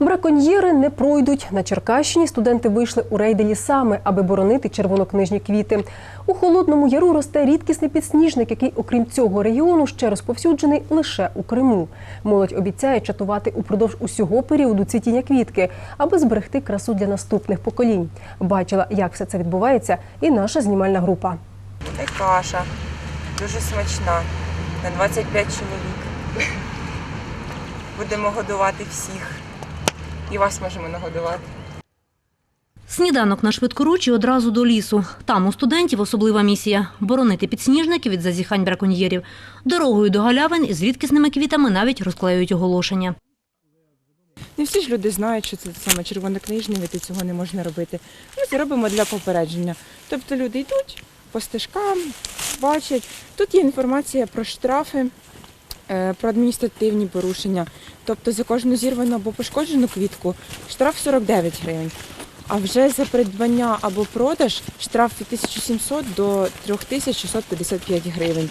Браконьєри не пройдуть. На Черкащині студенти вийшли у рейди лісами, аби боронити червонокнижні квіти. У холодному яру росте рідкісний підсніжник, який, окрім цього регіону, ще розповсюджений лише у Криму. Молодь обіцяє чатувати упродовж усього періоду цвітіння квітки, аби зберегти красу для наступних поколінь. Бачила, як все це відбувається, і наша знімальна група. І каша. Дуже смачна. На 25 чоловік. Будемо годувати всіх. І вас можемо нагодувати. Сніданок на швидкоруч і одразу до лісу. Там у студентів особлива місія – боронити підсніжники від зазіхань браконьєрів. Дорогою до галявин із рідкісними квітами навіть розклеюють оголошення. Не всі ж люди знають, що це саме червонокнижний, і цього не можна робити. Ми це робимо для попередження. Тобто люди йдуть по стежкам, бачать. Тут є інформація про штрафи, про адміністративні порушення. Тобто за кожну зірвану або пошкоджену квітку штраф 49 гривень. А вже за придбання або продаж штраф від 1700 до 3655 гривень.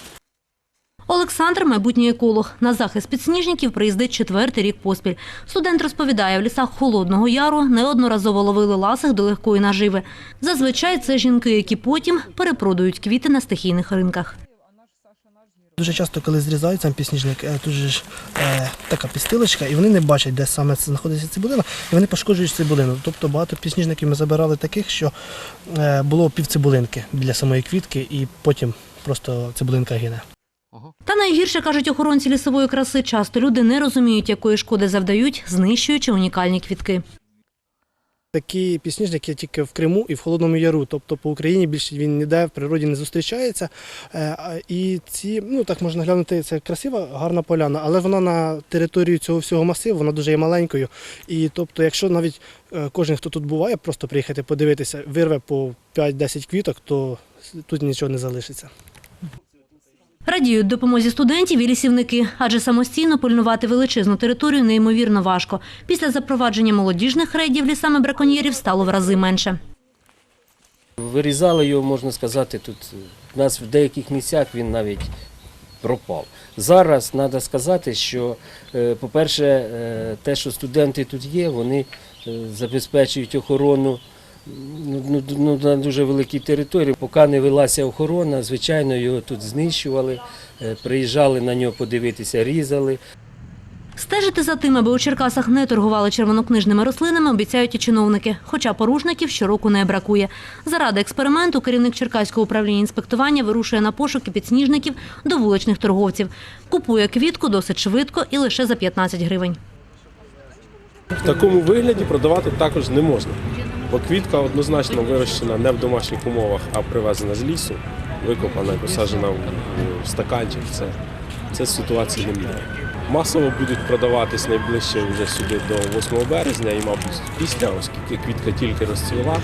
Олександр – майбутній еколог. На захист підсніжників приїздить четвертий рік поспіль. Студент розповідає, в лісах Холодного Яру неодноразово ловили ласих до легкої наживи. Зазвичай це жінки, які потім перепродають квіти на стихійних ринках. Дуже часто, коли зрізають сам пісніжник, е, тут же ж е, така підстилочка, і вони не бачать, де саме знаходиться цибулина, і вони пошкоджують цибулину. Тобто багато пісніжників ми забирали таких, що е, було півцибулинки біля самої квітки, і потім просто цибулинка гине. Та найгірше, кажуть охоронці лісової краси, часто люди не розуміють, якої шкоди завдають, знищуючи унікальні квітки. Такі пісніжники є тільки в Криму і в Холодному Яру. Тобто по Україні більше він ніде в природі не зустрічається. Е, І ці, ну так можна глянути, це красива, гарна поляна, але вона на територію цього всього масиву, вона дуже є маленькою. І тобто, якщо навіть е, кожен, хто тут буває, просто приїхати подивитися, вирве по 5-10 квіток, то тут нічого не залишиться. Радіють допомозі студентів і лісівники, адже самостійно пильнувати величезну територію неймовірно важко. Після запровадження молодіжних рейдів лісами браконьєрів стало в рази менше. Вирізали його, можна сказати, тут у нас в деяких місцях він навіть пропав. Зараз треба сказати, що, е, по-перше, е, те, що студенти тут є, вони е, забезпечують охорону ну, ну, ну, на дуже великій території. Поки не велася охорона, звичайно, його тут знищували, е, приїжджали на нього подивитися, різали. Стежити за тим, аби у Черкасах не торгували червонокнижними рослинами, обіцяють і чиновники. Хоча порушників щороку не бракує. Заради експерименту керівник Черкаського управління інспектування вирушує на пошуки підсніжників до вуличних торговців. Купує квітку досить швидко і лише за 15 гривень. В такому вигляді продавати також не можна, бо квітка однозначно вирощена не в домашніх умовах, а привезена з лісу, викопана і посаджена в стаканчик. Це, це ситуації не міняє. Масово будуть продаватись найближче вже сюди до 8 березня і, мабуть, після, оскільки квітка тільки розцвіла.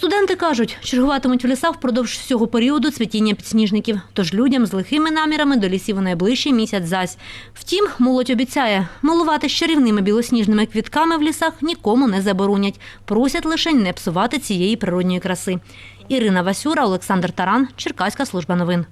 Студенти кажуть, чергуватимуть в лісах впродовж всього періоду цвітіння підсніжників. Тож людям з лихими намірами до лісів у найближчий місяць зась. Втім, молодь обіцяє, милувати з чарівними білосніжними квітками в лісах нікому не заборонять. Просять лише не псувати цієї природньої краси. Ірина Васюра, Олександр Таран, Черкаська служба новин.